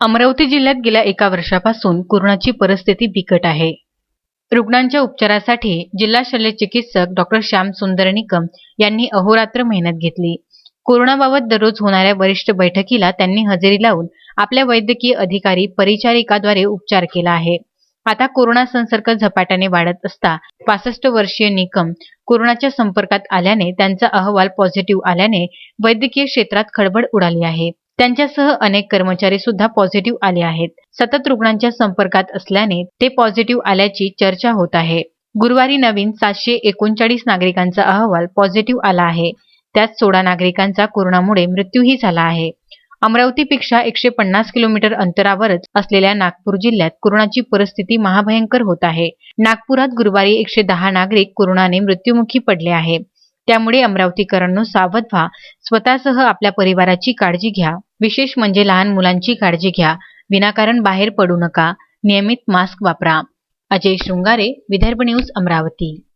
अमरावती जिल्ह्यात गेल्या एका वर्षापासून कोरोनाची परिस्थिती बिकट आहे. रुग्णांच्या उपचारासाठी जिल्हा शल्य चिकित्सक डॉक्टर श्याम सुंदर निकम यांनी अहोरात्र मेहनत घेतली. कोरोनाबाबत दररोज होणाऱ्या वरिष्ठ बैठकीला त्यांनी हजेरी लावून आपल्या वैद्यकीय अधिकारी परिचारिकाद्वारे उपचार केला आहे. आता कोरोना संसर्ग झपाट्याने वाढत असता पासष्ट वर्षीय निकम कोरोनाच्या संपर्कात आल्याने त्यांचा अहवाल पॉझिटिव्ह आल्याने वैद्यकीय क्षेत्रात खळबळ उडाली आहे. त्यांच्यासह अनेक कर्मचारी सुद्धा पॉझिटिव्ह आले आहेत. सतत रुग्णांच्या संपर्कात असल्याने ते पॉझिटिव्ह आल्याची चर्चा होत आहे. गुरुवारी नवीन सातशे एकोणचाळीस नागरिकांचा अहवाल पॉझिटिव्ह आला आहे. त्यात सोळा नागरिकांचा कोरोनामुळे मृत्यूही झाला आहे. अमरावतीपेक्षा एकशे पन्नास किलोमीटर अंतरावरच असलेल्या नागपूर जिल्ह्यात कोरोनाची परिस्थिती महाभयंकर होत आहे. नागपुरात गुरुवारी एकशे दहा नागरिक कोरोनाने मृत्युमुखी पडले आहे. त्यामुळे अमरावतीकरांनो सावध व्हा. स्वतःसह आपल्या परिवाराची काळजी घ्या. विशेष म्हणजे लहान मुलांची काळजी घ्या. विनाकारण बाहेर पडू नका. नियमित मास्क वापरा. अजय शृंगारे विदर्भ न्यूज अमरावती.